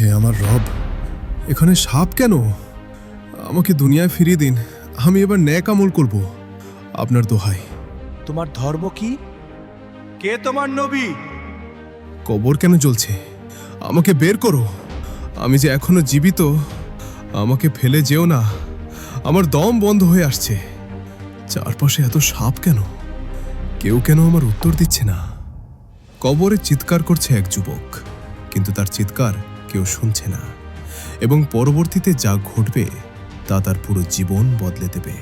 হে আমার রব এখানে সাপ কেন? আমাকে দুনিয়ায় ফিরিয়ে দিন আমি এবার ন্যাক আমল করব আপনার দোহাই। তোমার ধর্ম কি? কে তোমার নবী? কবর কেন জ্বলছে? আমাকে বের করো আমি যে এখনও জীবিত আমাকে ফেলে যেও না আমার দম বন্ধ হয়ে আসছে। চারপাশে এত সাপ কেন? কেউ কেন আমার উত্তর দিচ্ছে না। কবরে চিৎকার করছে এক যুবক কিন্তু তার চিৎকার কেউ শুনছে না, এবং পরবর্তীতে যা ঘটবে তা তার পুরো জীবন বদলে দেবে।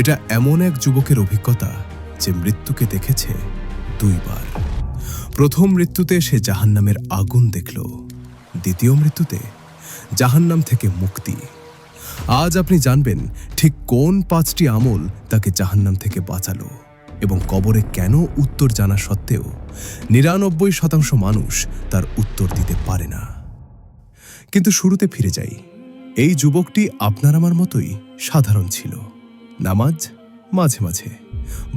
এটা এমন এক যুবকের অভিজ্ঞতা যে মৃত্যুকে দেখেছে দুইবার। প্রথম মৃত্যুতে সে জাহান্নামের আগুন দেখল, দ্বিতীয় মৃত্যুতে জাহান্নাম থেকে মুক্তি। আজ আপনি জানবেন ঠিক কোন পাঁচটি আমল তাকে জাহান্নাম থেকে বাঁচালো, এবং কবরে কেন উত্তর জানা সত্ত্বেও নিরানব্বই শতাংশ মানুষ তার উত্তর দিতে পারে না। কিন্তু শুরুতে ফিরে যাই। এই যুবকটি আপনার আমার মতোই সাধারণ ছিল। নামাজ মাঝে মাঝে,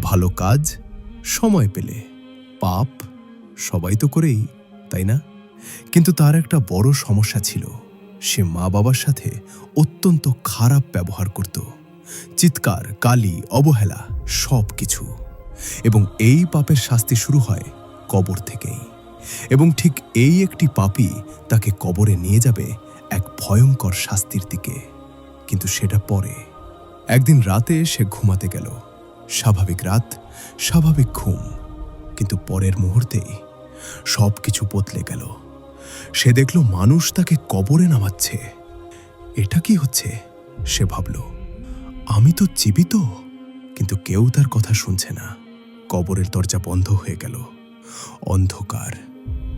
ভালো কাজ, সময় পেলে। পাপ সবাই তো করেই, তাই না? কিন্তু তার একটা বড় সমস্যা ছিল। সে মা বাবার সাথে অত্যন্ত খারাপ ব্যবহার করত। চিৎকার, কালি, অবহেলা সব কিছু এবং এই পাপের শাস্তি শুরু হয় কবর থেকেই। এবং ঠিক এই একটি পাপই তাকে কবরে নিয়ে যাবে এক ভয়ঙ্কর শাস্তির দিকে। কিন্তু সেটা পরে। একদিন রাতে সে ঘুমাতে গেল। স্বাভাবিক রাত, স্বাভাবিক ঘুম। কিন্তু পরের মুহূর্তেই সব কিছু বদলে গেল। সে দেখল মানুষ তাকে কবরে নামাচ্ছে। এটা কি হচ্ছে? সে ভাবল, আমি তো জীবিত? কিন্তু কেউ তার কথা শুনছে না। কবরের দরজা বন্ধ হয়ে গেল। অন্ধকার।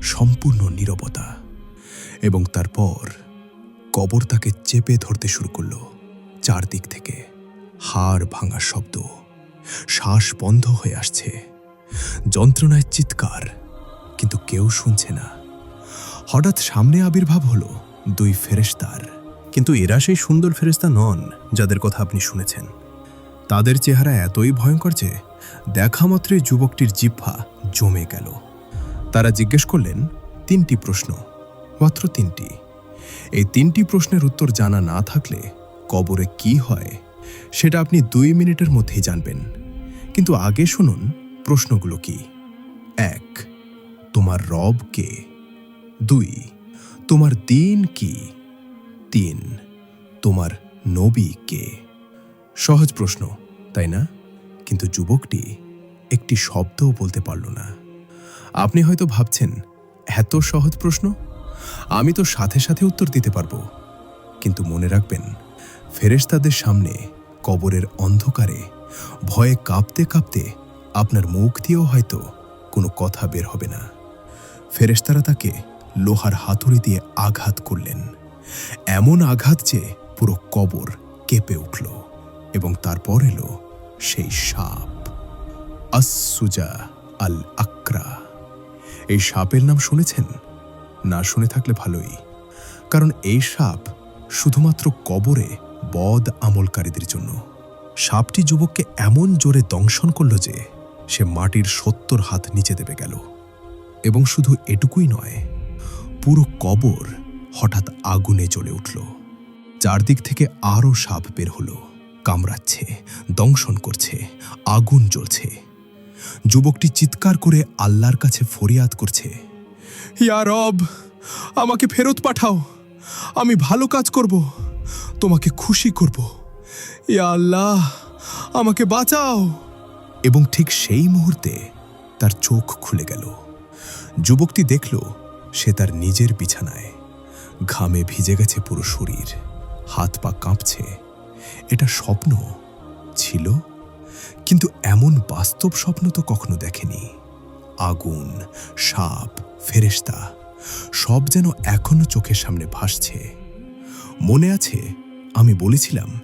সম্পূর্ণ নীরবতা এবং তারপর কবর তাকে চেপে ধরতে শুরু করল। চারদিক থেকে হাড় ভাঙার শব্দ, শ্বাস বন্ধ হয়ে আসছে। যন্ত্রণায় চিৎকার, কিন্তু কেউ শুনছে না। হঠাৎ সামনে আবির্ভাব হলো দুই ফেরেশতার। কিন্তু এরা সেই সুন্দর ফেরেশতা নন যাদের কথা আপনি শুনেছেন। তাদের চেহারা এতই ভয়ঙ্কর যে দেখা মাত্রই যুবকটির জিহ্বা জমে গেল। তারা জিজ্ঞেস করলেন, তিনটি প্রশ্ন, মাত্র তিনটি। এই তিনটি প্রশ্নের উত্তর জানা না থাকলে কবরে কি হয়, সেটা আপনি দুই মিনিটের মধ্যেই জানবেন। কিন্তু আগে শুনুন প্রশ্নগুলো কি। এক, তোমার রব কে? দুই, তোমার দিন কি? তিন, তোমার নবী কে? সহজ প্রশ্ন, তাই না? কিন্তু যুবকটি একটি শব্দও বলতে পারল না। আপনি হয়তো ভাবছেন, এত সহজ প্রশ্ন? আমি তো সাথে সাথে উত্তর দিতে পারব। কিন্তু মনে রাখবেন, ফেরেশতাদের সামনে কবরের অন্ধকারে, ভয়ে কাঁপতে কাঁপতে আপনার মুখ দিয়েও হয়তো কোনো কথা বের হবে না। ফেরেশতারা তাকে লোহার হাতুড়ি দিয়ে আঘাত করলেন। এমন আঘাত যে পুরো কবর কেঁপে উঠল এবং তারপর এলো সেই সাপ। আসুজা আল আকরা এই সাপের নাম শুনেছেন? না শুনে থাকলে ভালোই। কারণ এই সাপ শুধুমাত্র কবরে বদ আমলকারীদের জন্য। সাপটি যুবককে এমন জোরে দংশন করল যে সে মাটির সত্তর হাত নিচে দেবে গেল। এবং শুধু এটুকুই নয়, পুরো কবর হঠাৎ আগুনে জ্বলে উঠল। চারদিক থেকে আরও সাপ বের হলো, কামড়াচ্ছে, দংশন করছে, আগুন জ্বলছে। যুবকটি চিৎকার করে আল্লাহর কাছে ফরিয়াদ করছে, ইয়া রব, আমাকে ফেরত পাঠাও, আমি ভালো কাজ করব, তোমাকে খুশি করব। ইয়া আল্লাহ, আমাকে বাঁচাও। এবং ঠিক সেই মুহূর্তে তার চোখ খুলে গেল। যুবকটি দেখল, সে তার নিজের বিছানায় ঘামে ভিজে গেছে পুরো শরীর, হাত পা কাঁপছে। এটা স্বপ্ন ছিল কিন্তু এমন বাস্তব স্বপ্ন তো কখনো দেখেনি। আগুন, সাপ, ফেরেশতা, সব যেন এখনও চোখের সামনে ভাসছে। মনে আছে, আমি বলেছিলাম,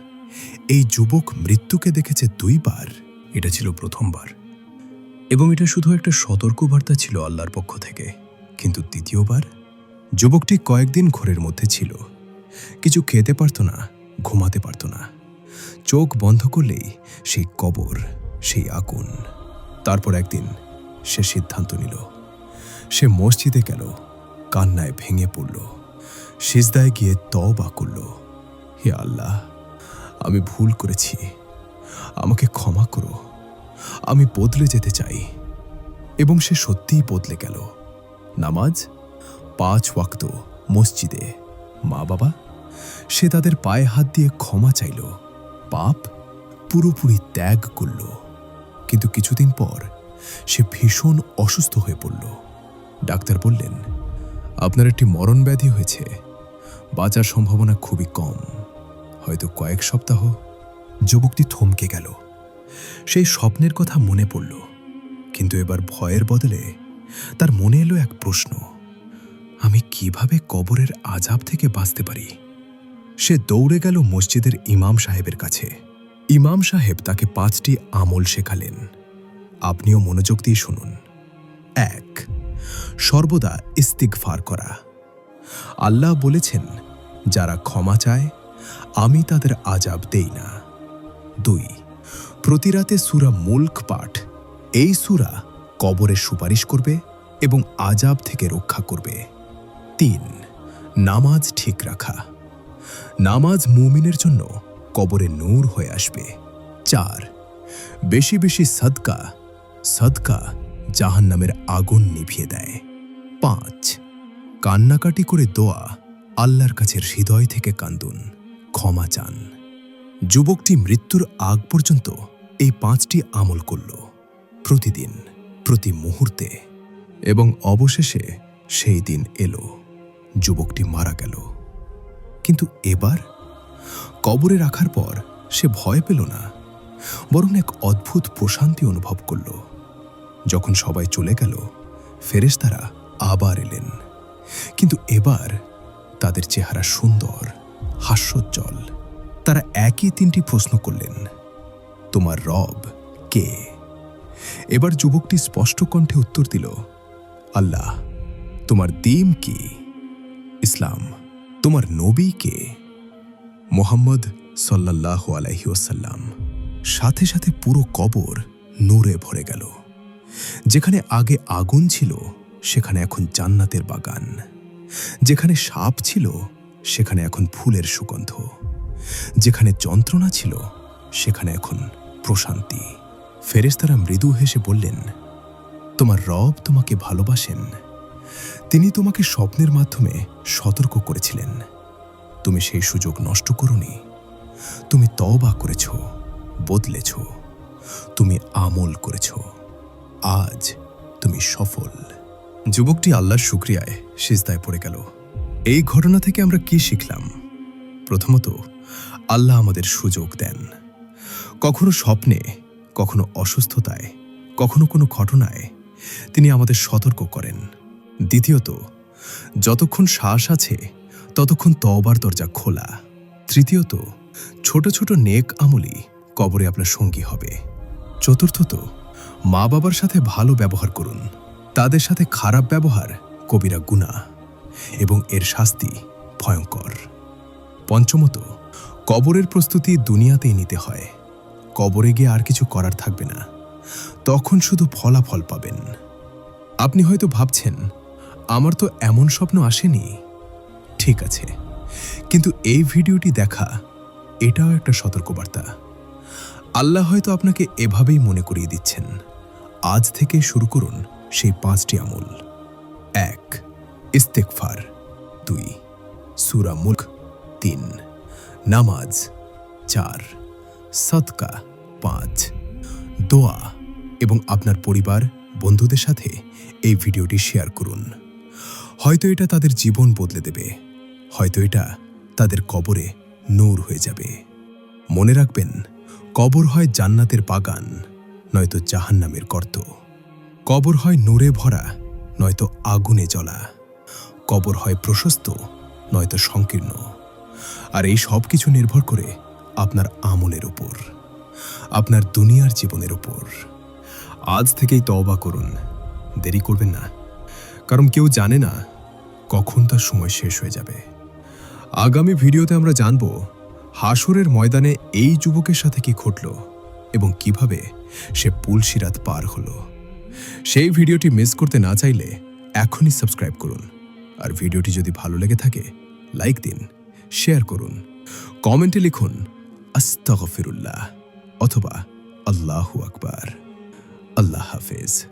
এই যুবক মৃত্যুকে দেখেছে দুইবার। এটা ছিল প্রথমবার। এবং এটা শুধু একটা সতর্কবার্তা ছিল আল্লাহর পক্ষ থেকে। কিন্তু দ্বিতীয়বার, যুবকটি কয়েকদিন ঘোরের মধ্যে ছিল। কিছু খেতে পারত না, ঘুমাতে পারত না। চোখ বন্ধ করলেই সেই কবর, সেই আগুন। তারপর একদিন সে সিদ্ধান্ত নিল। সে মসজিদে গেল, কান্নায় ভেঙে পড়ল, সিজদায় গিয়ে তবা করল। হে আল্লাহ, আমি ভুল করেছি। আমাকে ক্ষমা করো। আমি বদলে যেতে চাই। এবং সে সত্যিই বদলে গেল। নামাজ, পাঁচ ওয়াক্ত মসজিদে। মা বাবা সে তাদের পায়ে হাত দিয়ে ক্ষমা চাইল। পাপ পুরোপুরি ত্যাগ করল। কিন্তু কিছুদিন পর সে ভীষণ অসুস্থ হয়ে পড়ল। ডাক্তার বললেন, আপনার একটি মরণ ব্যাধি হয়েছে। বাঁচার সম্ভাবনা খুবই কম। হয়তো কয়েক সপ্তাহ। যুবকটি থমকে গেল। সেই স্বপ্নের কথা মনে পড়ল। কিন্তু এবার ভয়ের বদলে তার মনে এলো এক প্রশ্ন। আমি কীভাবে কবরের আজাব থেকে বাঁচতে পারি? সে দৌড়ে গেল মসজিদের ইমাম সাহেবের কাছে। ইমাম সাহেব তাকে পাঁচটি আমল শেখালেন। আপনিও মনোযোগ দিয়ে শুনুন। এক, সর্বদা ইস্তিগফার করা। আল্লাহ বলেছেন, যারা ক্ষমা চায়, আমি তাদের আজাব দেই না। দুই, প্রতিরাতে সুরা মুল্ক পাঠ। এই সুরা কবরে সুপারিশ করবে এবং আজাব থেকে রক্ষা করবে। তিন, নামাজ ঠিক রাখা। নামাজ মুমিনের জন্য কবরে নূর হয়ে আসবে। চার, বেশি বেশি সদকা সদকা জাহান্নামের আগুন নিভিয়ে দেয়। পাঁচ, কান্নাকাটি করে দোয়া, আল্লাহর কাছে হৃদয় থেকে কান্দুন ক্ষমা চান। যুবকটি মৃত্যুর আগ পর্যন্ত এই পাঁচটি আমল করল, প্রতিদিন, প্রতি মুহূর্তে, এবং অবশেষে সেই দিন এলো, যুবকটি মারা গেল। কিন্তু এবার কবরে রাখার পর সে ভয় পেল না, বরং এক অদ্ভুত প্রশান্তি অনুভব করল। যখন সবাই চলে গেল, ফেরেশতারা আবার এলেন। কিন্তু এবার তাদের চেহারা সুন্দর, হাস্যোজ্জ্বল। তারা একই তিনটি প্রশ্ন করলেন, তোমার রব কে? এবার যুবকটি স্পষ্ট কণ্ঠে উত্তর দিল, আল্লাহ, তোমার দিম কি? ইসলাম তোমার নবীকে মোহাম্মদ সাল্লাহ আলাইহি ওসাল্লাম সাথে সাথে পুরো কবর নূরে ভরে গেল। যেখানে আগে আগুন ছিল, সেখানে এখন জান্নাতের বাগান। যেখানে সাপ ছিল, সেখানে এখন ফুলের সুগন্ধ। যেখানে যন্ত্রণা ছিল, সেখানে এখন প্রশান্তি। ফেরেশতারা মৃদু হেসে বললেন, তোমার রব তোমাকে ভালোবাসেন। তিনি তোমাকে স্বপ্নের মাধ্যমে সতর্ক করেছিলেন। তুমি সেই সুযোগ নষ্ট করনি। তুমি তওবা করেছ, বদলেছ। তুমি আমল করেছ। আজ তুমি সফল। যুবকটি আল্লাহর শুক্রিয়ায় সিজদায় পড়ে গেল। এই ঘটনা থেকে আমরা কি শিখলাম? প্রথমত, আল্লাহ আমাদের সুযোগ দেন। কখনো স্বপ্নে, কখনো অসুস্থতায়, কখনো কোনো ঘটনায় তিনি আমাদের সতর্ক করেন। দ্বিতীয়ত, যতক্ষণ শ্বাস আছে, ততক্ষণ তবার দরজা খোলা। তৃতীয়ত, ছোট ছোট নেক আমলি কবরে আপনার সঙ্গী হবে। চতুর্থত মা বাবার সাথে ভালো ব্যবহার করুন। তাদের সাথে খারাপ ব্যবহার কবিরা গুণা এবং এর শাস্তি ভয়ঙ্কর। পঞ্চমত, কবরের প্রস্তুতি দুনিয়াতেই নিতে হয়। কবরে গিয়ে আর কিছু করার থাকবে না। তখন শুধু ফলাফল পাবেন। আপনি হয়তো ভাবছেন আমার তো এমন স্বপ্ন আসেনি। ঠিক আছে। কিন্তু এই ভিডিওটি দেখা, এটাও একটা সতর্কবার্তা। আল্লাহ হয়তো আপনাকে এভাবেই মনে করিয়ে দিচ্ছেন। আজ থেকে শুরু করুন সেই পাঁচটি আমল। এক ইস্তেকফার দুই, সুরা মুল্ক। তিন, নামাজ। চার সৎকা পাঁচ, দোয়া। এবং আপনার পরিবার, বন্ধুদের সাথে এই ভিডিওটি শেয়ার করুন। হয়তো এটা তাদের জীবন বদলে দেবে। হয়তো এটা তাদের কবরে নূর হয়ে যাবে। মনে রাখবেন, কবর হয় জান্নাতের বাগান, নয়তো জাহান্নামের গর্ত। কবর হয় নূরে ভরা, নয়তো আগুনে জ্বলা। কবর হয় প্রশস্ত, নয়তো সংকীর্ণ। আর এই সব কিছু নির্ভর করে আপনার আমলের উপর, আপনার দুনিয়ার জীবনের উপর। আজ থেকেই তওবা করুন। দেরি করবেন না। কারণ কেউ জানে না কখন তার সময় শেষ হয়ে যাবে। আগামী ভিডিওতে আমরা জানব হাসুরের ময়দানে এই যুবকের সাথে কি ঘটল এবং কীভাবে সে পুলসিরাত পার হলো। সেই ভিডিওটি মিস করতে না চাইলে এখনই সাবস্ক্রাইব করুন। আর ভিডিওটি যদি ভালো লেগে থাকে, লাইক দিন, শেয়ার করুন। কমেন্টে লিখুন, আস্তাগফিরুল্লাহ অথবা আল্লাহু আকবার। আল্লাহ হাফেজ।